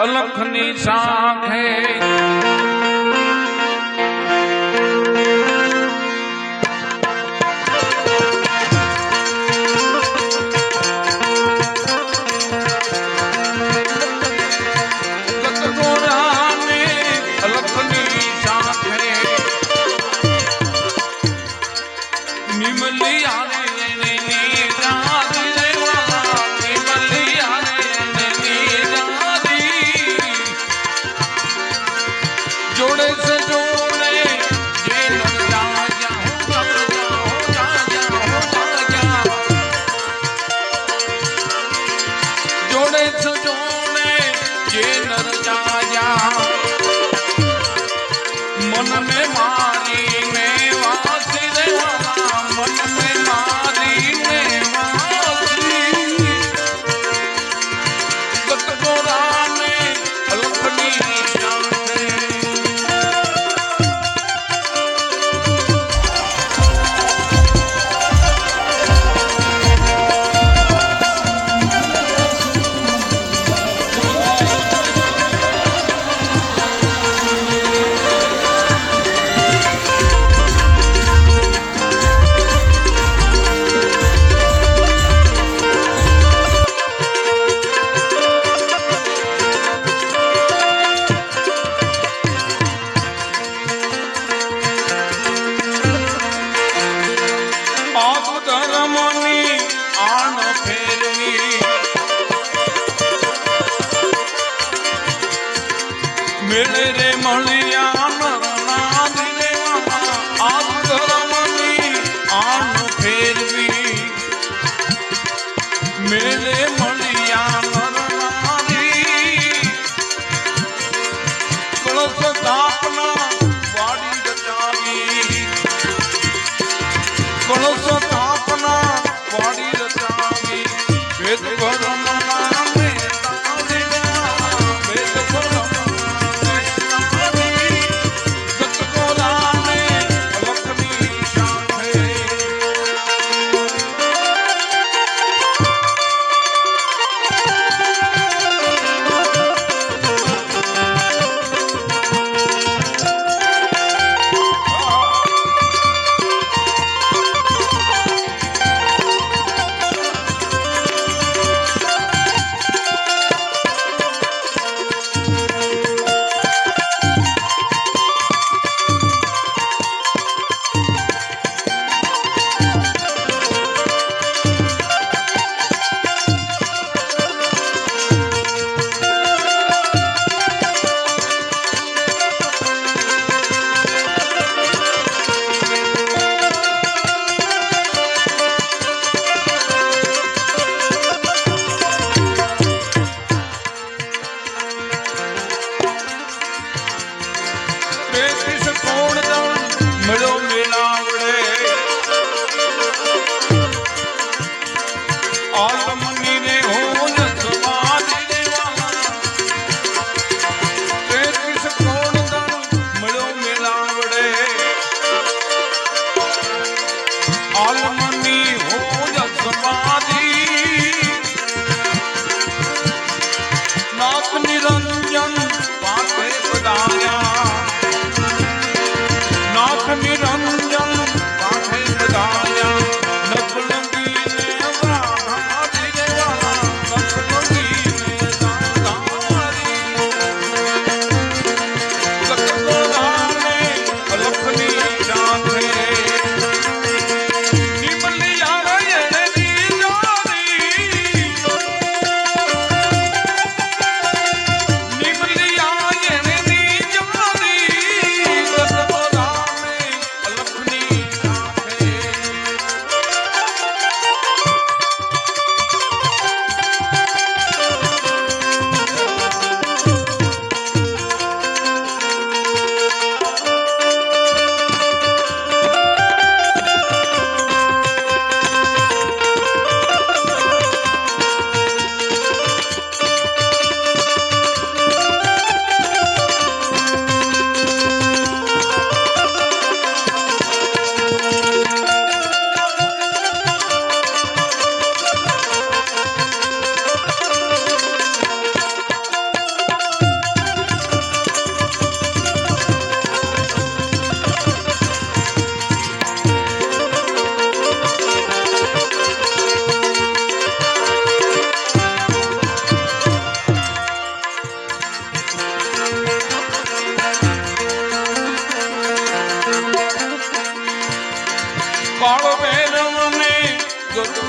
અલખની Sankhe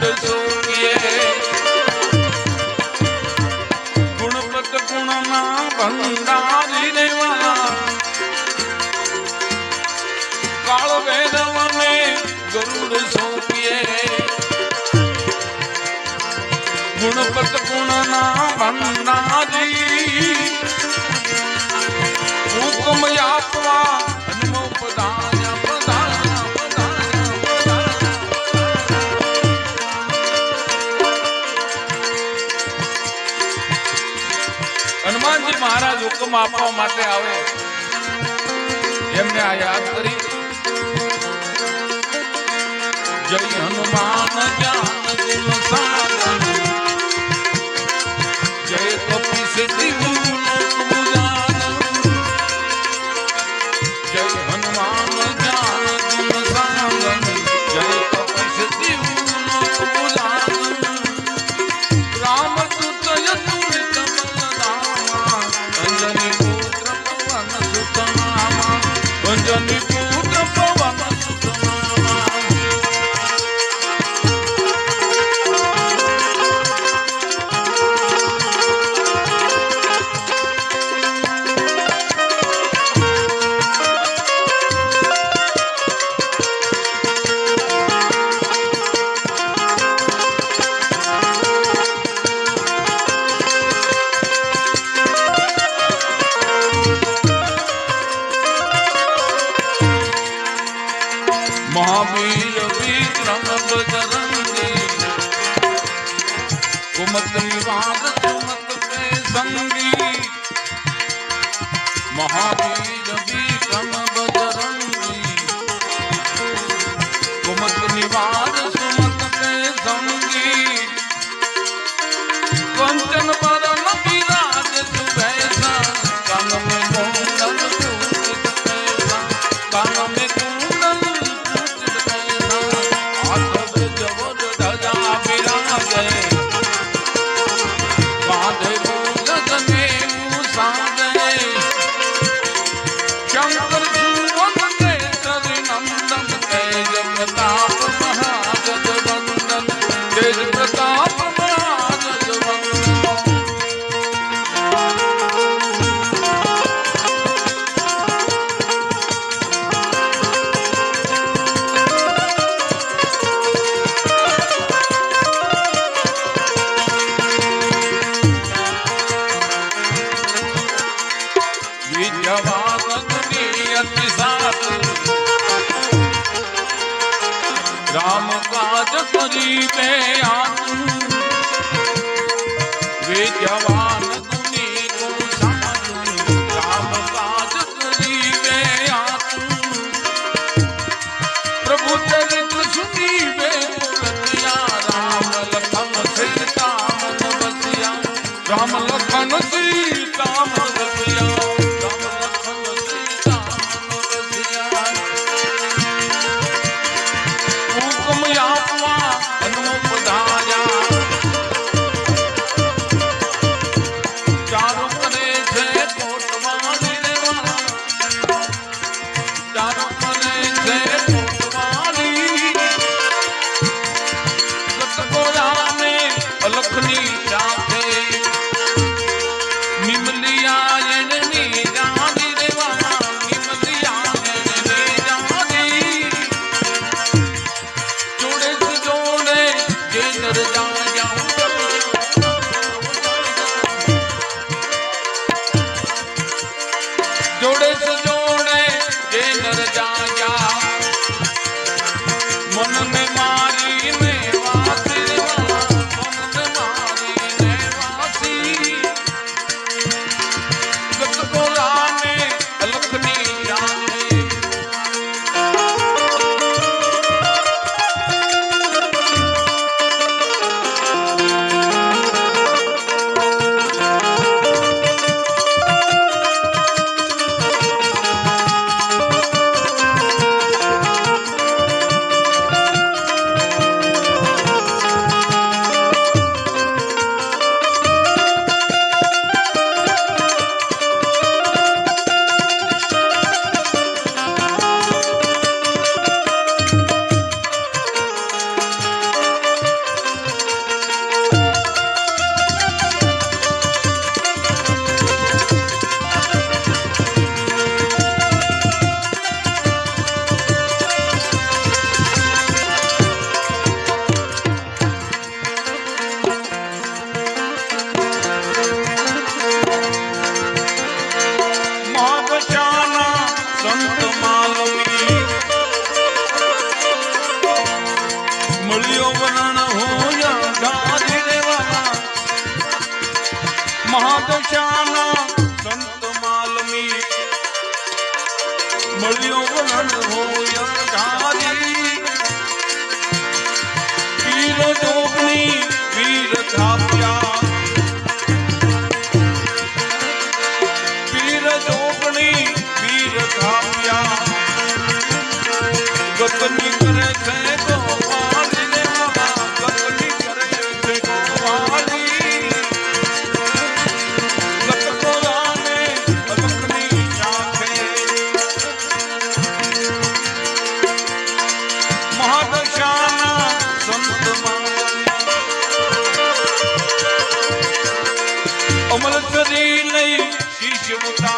do હુકમ આપવા માટે આવે. એમને આ યાદ કરી. જય હનુમાન જ્ઞાન ગુણ સાધન. કામ કાજ કરી બે આ વેચવા ચાના સંત માલમી. બળિયો વલણ હોય ગારી પીર ડોકણી થાપ્યા you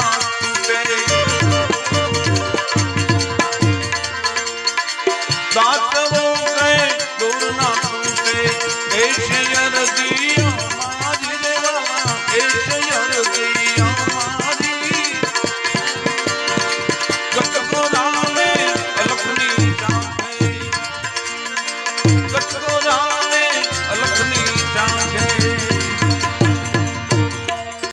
না